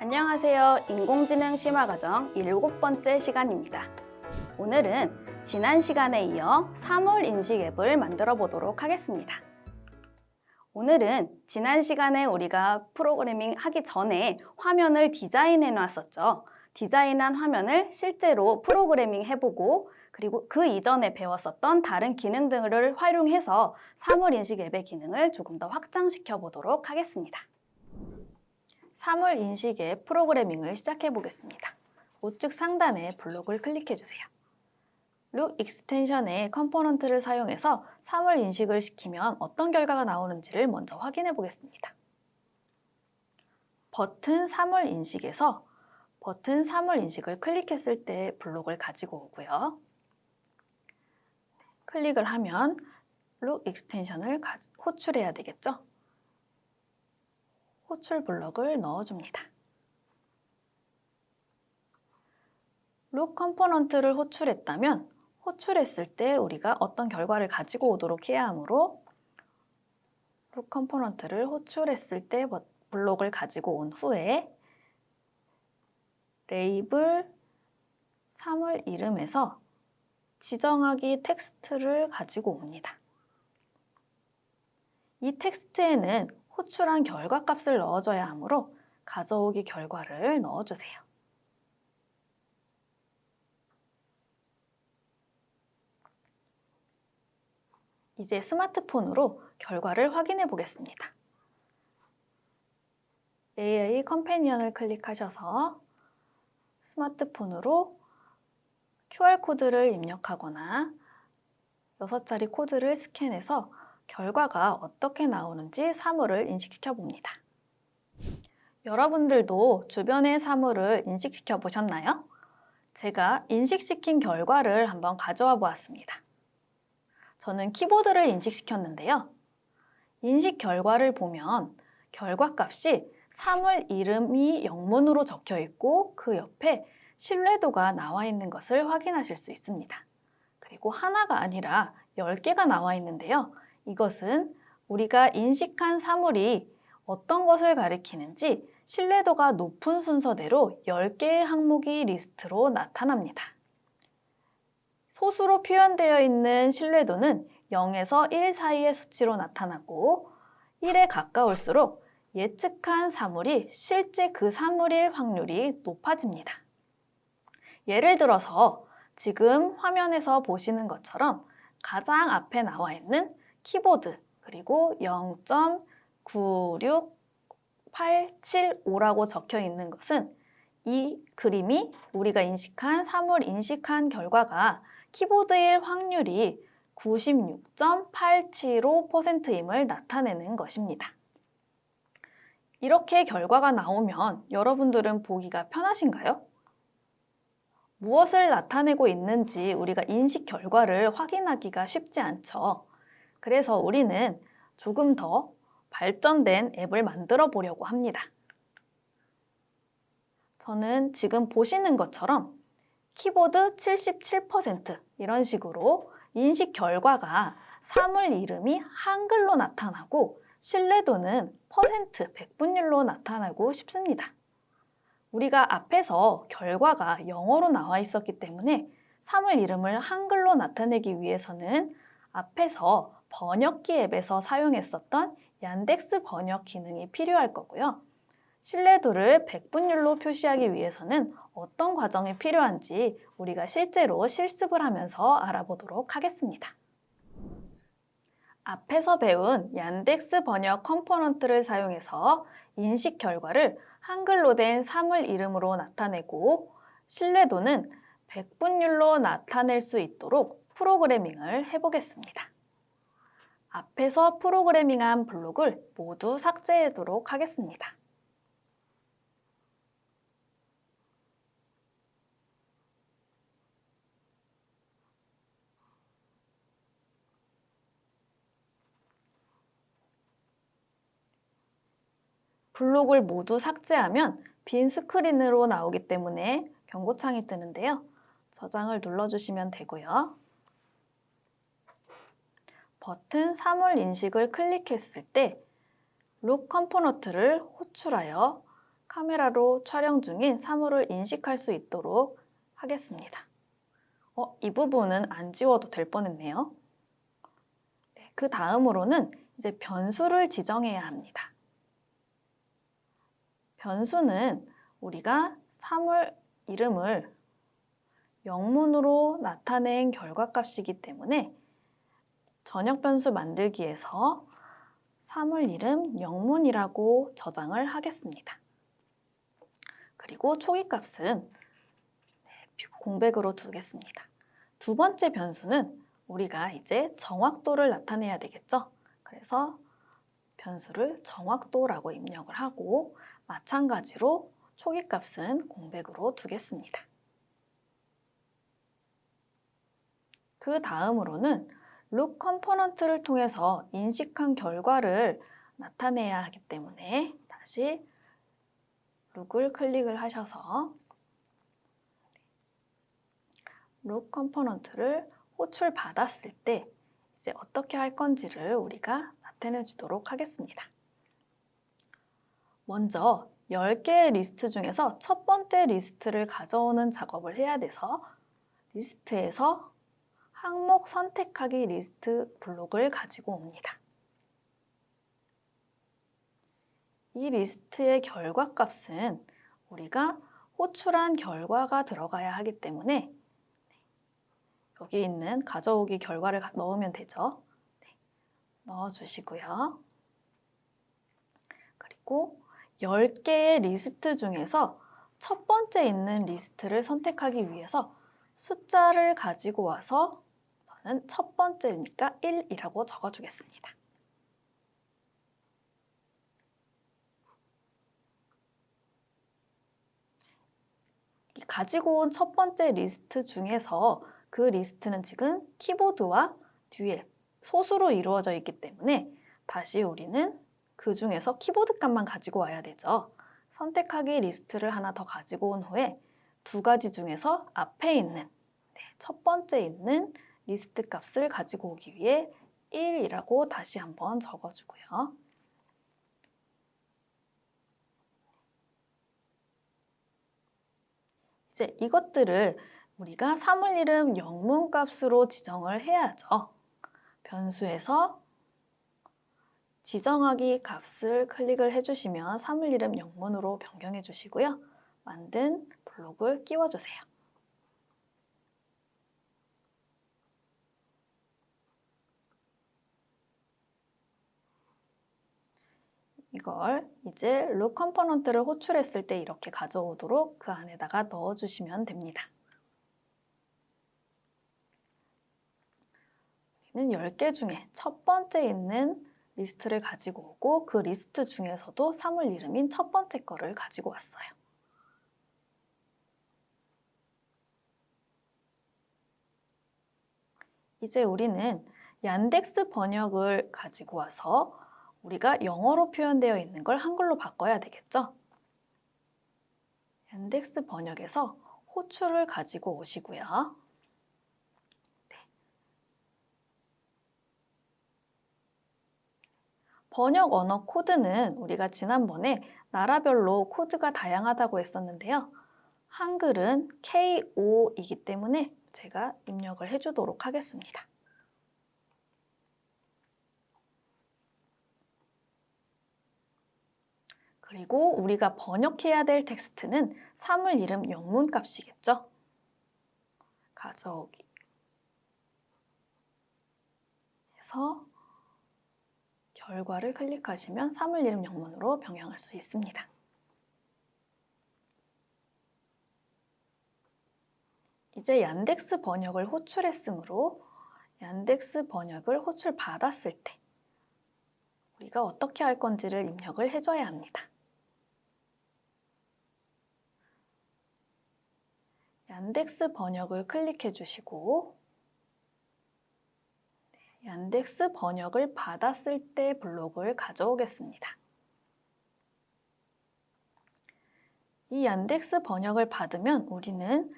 안녕하세요. 인공지능 심화 과정 일곱 번째 시간입니다. 오늘은 지난 시간에 이어 사물 인식 앱을 만들어 보도록 하겠습니다. 오늘은 지난 시간에 우리가 프로그래밍 하기 전에 화면을 디자인해 놨었죠. 디자인한 화면을 실제로 프로그래밍 해보고 그리고 그 이전에 배웠었던 다른 기능 등을 활용해서 사물 인식 앱의 기능을 조금 더 확장시켜 보도록 하겠습니다. 사물 인식 앱 프로그래밍을 시작해 보겠습니다. 우측 상단에 블록을 클릭해 주세요. 룩 익스텐션의 컴포넌트를 사용해서 사물 인식을 시키면 어떤 결과가 나오는지를 먼저 확인해 보겠습니다. 버튼 사물 인식에서 버튼 사물 인식을 클릭했을 때 블록을 가지고 오고요. 클릭을 하면 룩 익스텐션을 가- 호출해야 되겠죠? 호출 블럭을 넣어줍니다. 룩 컴포넌트를 호출했다면 호출했을 때 우리가 어떤 결과를 가지고 오도록 해야 하므로 룩 컴포넌트를 호출했을 때 버- 블록을 가지고 온 후에 레이블 사물 이름에서 지정하기 텍스트를 가지고 옵니다. 이 텍스트에는 호출한 결과 값을 넣어줘야 하므로 가져오기 결과를 넣어주세요. 이제 스마트폰으로 결과를 확인해 보겠습니다. AI 컴패니언을 클릭하셔서 스마트폰으로 QR코드를 입력하거나 6자리 코드를 스캔해서 결과가 어떻게 나오는지 사물을 인식시켜 봅니다. 여러분들도 주변의 사물을 인식시켜 보셨나요? 제가 인식시킨 결과를 한번 가져와 보았습니다. 저는 키보드를 인식시켰는데요. 인식 결과를 보면 결과 값이 사물 이름이 영문으로 적혀 있고 그 옆에 신뢰도가 나와 있는 것을 확인하실 수 있습니다. 그리고 하나가 아니라 10개가 나와 있는데요. 이것은 우리가 인식한 사물이 어떤 것을 가리키는지 신뢰도가 높은 순서대로 10개의 항목이 리스트로 나타납니다. 소수로 표현되어 있는 신뢰도는 0에서 1 사이의 수치로 나타나고 1에 가까울수록 예측한 사물이 실제 그 사물일 확률이 높아집니다. 예를 들어서 지금 화면에서 보시는 것처럼 가장 앞에 나와 있는 키보드 그리고 0.96875라고 적혀 있는 것은 이 그림이 우리가 인식한 사물 인식한 결과가 키보드일 확률이 96.875%임을 나타내는 것입니다. 이렇게 결과가 나오면 여러분들은 보기가 편하신가요? 무엇을 나타내고 있는지 우리가 인식 결과를 확인하기가 쉽지 않죠. 그래서 우리는 조금 더 발전된 앱을 만들어 보려고 합니다. 저는 지금 보시는 것처럼 키보드 77% 이런 식으로 인식 결과가 사물 이름이 한글로 나타나고 신뢰도는 퍼센트, 백분율로 나타나고 싶습니다. 우리가 앞에서 결과가 영어로 나와 있었기 때문에 사물 이름을 한글로 나타내기 위해서는 앞에서 번역기 앱에서 사용했었던 얀덱스 번역 기능이 필요할 거고요. 신뢰도를 백분율로 표시하기 위해서는 어떤 과정이 필요한지 우리가 실제로 실습을 하면서 알아보도록 하겠습니다. 앞에서 배운 얀덱스 번역 컴포넌트를 사용해서 인식 결과를 한글로 된 사물 이름으로 나타내고 신뢰도는 백분율로 나타낼 수 있도록 프로그래밍을 해보겠습니다. 앞에서 프로그래밍한 블록을 모두 삭제하도록 하겠습니다. 블록을 모두 삭제하면 빈 스크린으로 나오기 때문에 경고창이 뜨는데요. 저장을 눌러주시면 되고요. 버튼 사물 인식을 클릭했을 때 룩 컴포넌트를 호출하여 카메라로 촬영 중인 사물을 인식할 수 있도록 하겠습니다. 어, 이 부분은 안 지워도 될 뻔했네요. 네, 그 다음으로는 이제 변수를 지정해야 합니다. 변수는 우리가 사물 이름을 영문으로 나타낸 결과값이기 때문에 전역 변수 만들기에서 사물 이름 영문이라고 저장을 하겠습니다. 그리고 초기 값은 네, 공백으로 두겠습니다. 두 번째 변수는 우리가 이제 정확도를 나타내야 되겠죠. 그래서 변수를 정확도라고 입력을 하고 마찬가지로 초기 값은 공백으로 두겠습니다. 그 다음으로는 룩 컴포넌트를 통해서 인식한 결과를 나타내야 하기 때문에 다시 룩을 클릭을 하셔서 룩 컴포넌트를 호출 받았을 때 이제 어떻게 할 건지를 우리가 나타내 주도록 하겠습니다. 먼저 10개의 리스트 중에서 첫 번째 리스트를 가져오는 작업을 해야 돼서 리스트에서 항목 선택하기 리스트 블록을 가지고 옵니다. 이 리스트의 결과 값은 우리가 호출한 결과가 들어가야 하기 때문에 여기 있는 가져오기 결과를 넣으면 되죠. 네, 넣어주시고요. 그리고 10개의 리스트 중에서 첫 번째 있는 리스트를 선택하기 위해서 숫자를 가지고 와서 저는 첫 번째니까 1이라고 적어주겠습니다. 가지고 온 첫 번째 리스트 중에서 그 리스트는 지금 키보드와 듀엣, 소수로 이루어져 있기 때문에 다시 우리는 그 중에서 키보드 값만 가지고 와야 되죠. 선택하기 리스트를 하나 더 가지고 온 후에 두 가지 중에서 앞에 있는 네, 첫 번째 있는 리스트 값을 가지고 오기 위해 1이라고 다시 한번 적어주고요. 이제 이것들을 우리가 사물 이름 영문 값으로 지정을 해야죠. 변수에서 지정하기 값을 클릭을 해주시면 사물 이름 영문으로 변경해 주시고요. 만든 블록을 끼워주세요. 이걸 이제 룩 컴포넌트를 호출했을 때 이렇게 가져오도록 그 안에다가 넣어주시면 됩니다. 우리는 10개 중에 첫 번째 있는 리스트를 가지고 오고 그 리스트 중에서도 사물 이름인 첫 번째 거를 가지고 왔어요. 이제 우리는 얀덱스 번역을 가지고 와서 우리가 영어로 표현되어 있는 걸 한글로 바꿔야 되겠죠? 얀덱스 번역에서 호출을 가지고 오시고요. 번역 언어 코드는 우리가 지난번에 나라별로 코드가 다양하다고 했었는데요. 한글은 KO이기 때문에 제가 입력을 해주도록 하겠습니다. 그리고 우리가 번역해야 될 텍스트는 사물 이름 영문 값이겠죠? 가져오기. 해서 결과를 클릭하시면 사물 이름 영문으로 변경할 수 있습니다. 이제 얀덱스 번역을 호출했으므로 얀덱스 번역을 호출 받았을 때 우리가 어떻게 할 건지를 입력을 해줘야 합니다. 얀덱스 번역을 클릭해 주시고 얀덱스 번역을 받았을 때 블록을 가져오겠습니다. 이 얀덱스 번역을 받으면 우리는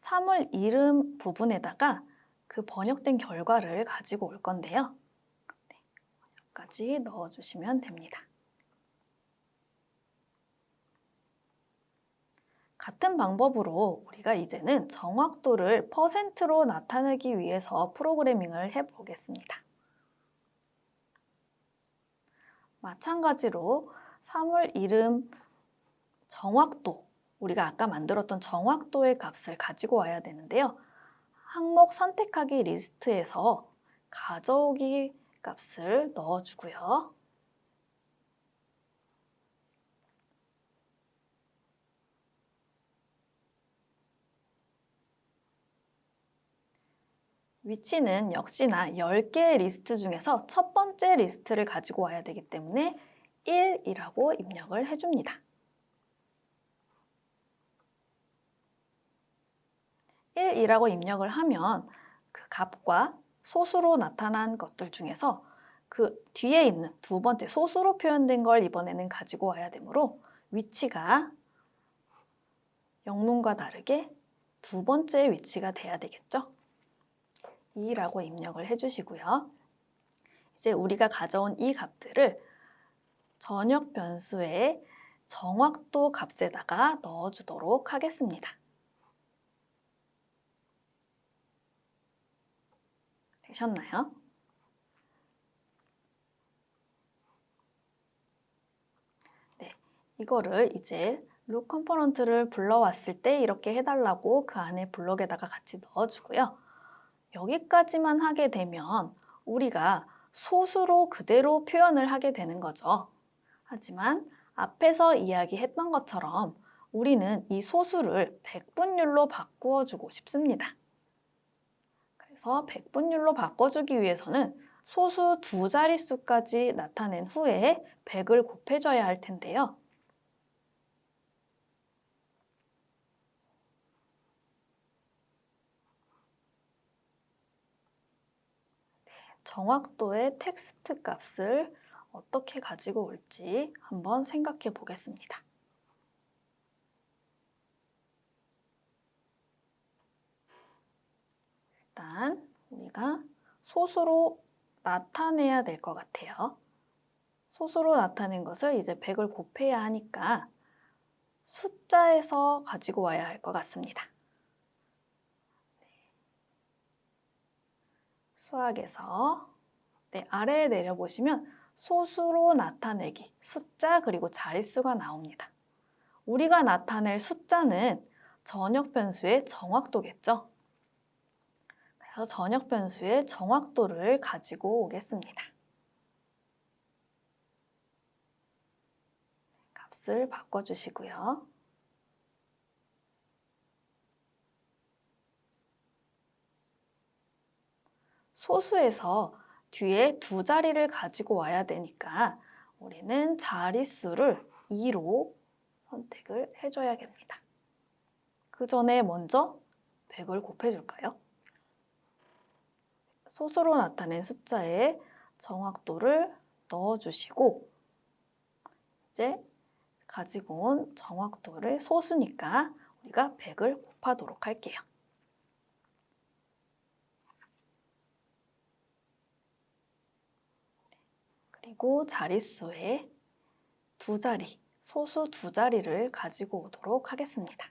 사물 이름 부분에다가 그 번역된 결과를 가지고 올 건데요. 네, 번역까지 넣어주시면 됩니다. 같은 방법으로 우리가 이제는 정확도를 퍼센트로 나타내기 위해서 프로그래밍을 해보겠습니다. 마찬가지로 사물 이름 정확도, 우리가 아까 만들었던 정확도의 값을 가지고 와야 되는데요. 항목 선택하기 리스트에서 가져오기 값을 넣어주고요. 위치는 역시나 10개의 리스트 중에서 첫 번째 리스트를 가지고 와야 되기 때문에 1이라고 입력을 해줍니다. 1이라고 입력을 하면 그 값과 소수로 나타난 것들 중에서 그 뒤에 있는 두 번째 소수로 표현된 걸 이번에는 가지고 와야 되므로 위치가 영문과 다르게 두 번째 위치가 돼야 되겠죠. 2라고 입력을 해주시고요. 이제 우리가 가져온 이 값들을 전역 변수의 정확도 값에다가 넣어주도록 하겠습니다. 되셨나요? 네, 이거를 이제 룩 컴포넌트를 불러왔을 때 이렇게 해달라고 그 안에 블록에다가 같이 넣어주고요. 여기까지만 하게 되면 우리가 소수로 그대로 표현을 하게 되는 거죠. 하지만 앞에서 이야기했던 것처럼 우리는 이 소수를 백분율로 바꾸어 주고 싶습니다. 그래서 백분율로 바꿔주기 위해서는 소수 두 자릿수까지 나타낸 후에 100을 곱해줘야 할 텐데요. 정확도의 텍스트 값을 어떻게 가지고 올지 한번 생각해 보겠습니다. 일단 우리가 소수로 나타내야 될 것 같아요. 소수로 나타낸 것을 이제 100을 곱해야 하니까 숫자에서 가지고 와야 할 것 같습니다. 수학에서 네, 아래에 내려보시면 소수로 나타내기, 숫자 그리고 자릿수가 나옵니다. 우리가 나타낼 숫자는 전역 변수의 정확도겠죠. 그래서 전역 변수의 정확도를 가지고 오겠습니다. 값을 바꿔주시고요. 소수에서 뒤에 두 자리를 가지고 와야 되니까 우리는 자릿수를 2로 선택을 해줘야겠습니다. 그 전에 먼저 100을 곱해줄까요? 소수로 나타낸 숫자에 정확도를 넣어주시고 이제 가지고 온 정확도를 소수니까 우리가 100을 곱하도록 할게요. 그리고 자릿수에 두 자리, 소수 두 자리를 가지고 오도록 하겠습니다.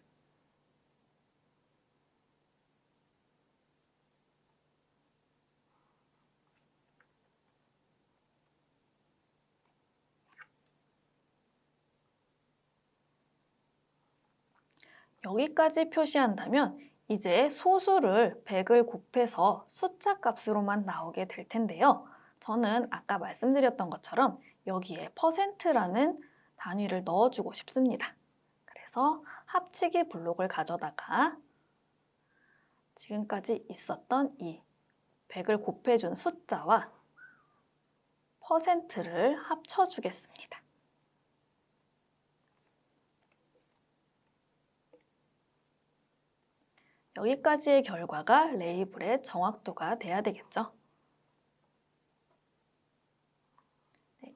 여기까지 표시한다면 이제 소수를 100을 곱해서 숫자 값으로만 나오게 될 텐데요. 저는 아까 말씀드렸던 것처럼 여기에 퍼센트라는 단위를 넣어주고 싶습니다. 그래서 합치기 블록을 가져다가 지금까지 있었던 이 100을 곱해준 숫자와 퍼센트를 합쳐주겠습니다. 여기까지의 결과가 레이블의 정확도가 돼야 되겠죠.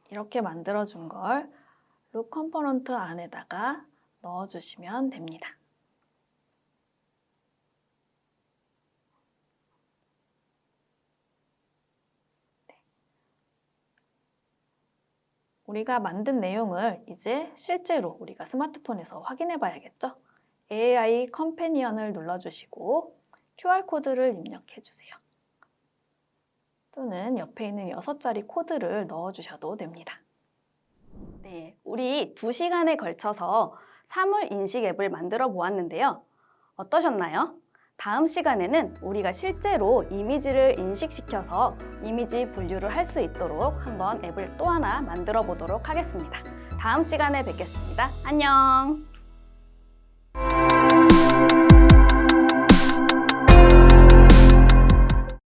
이렇게 만들어준 걸룩 컴포넌트 안에다가 넣어주시면 됩니다. 네. 우리가 만든 내용을 이제 실제로 우리가 스마트폰에서 확인해 봐야겠죠? AI 컴패니언을 눌러주시고 QR코드를 입력해 주세요. 또는 옆에 있는 6자리 코드를 넣어주셔도 됩니다. 네, 우리 2시간에 걸쳐서 사물 인식 앱을 만들어 보았는데요. 어떠셨나요? 다음 시간에는 우리가 실제로 이미지를 인식시켜서 이미지 분류를 할 수 있도록 한번 앱을 또 하나 만들어 보도록 하겠습니다. 다음 시간에 뵙겠습니다. 안녕!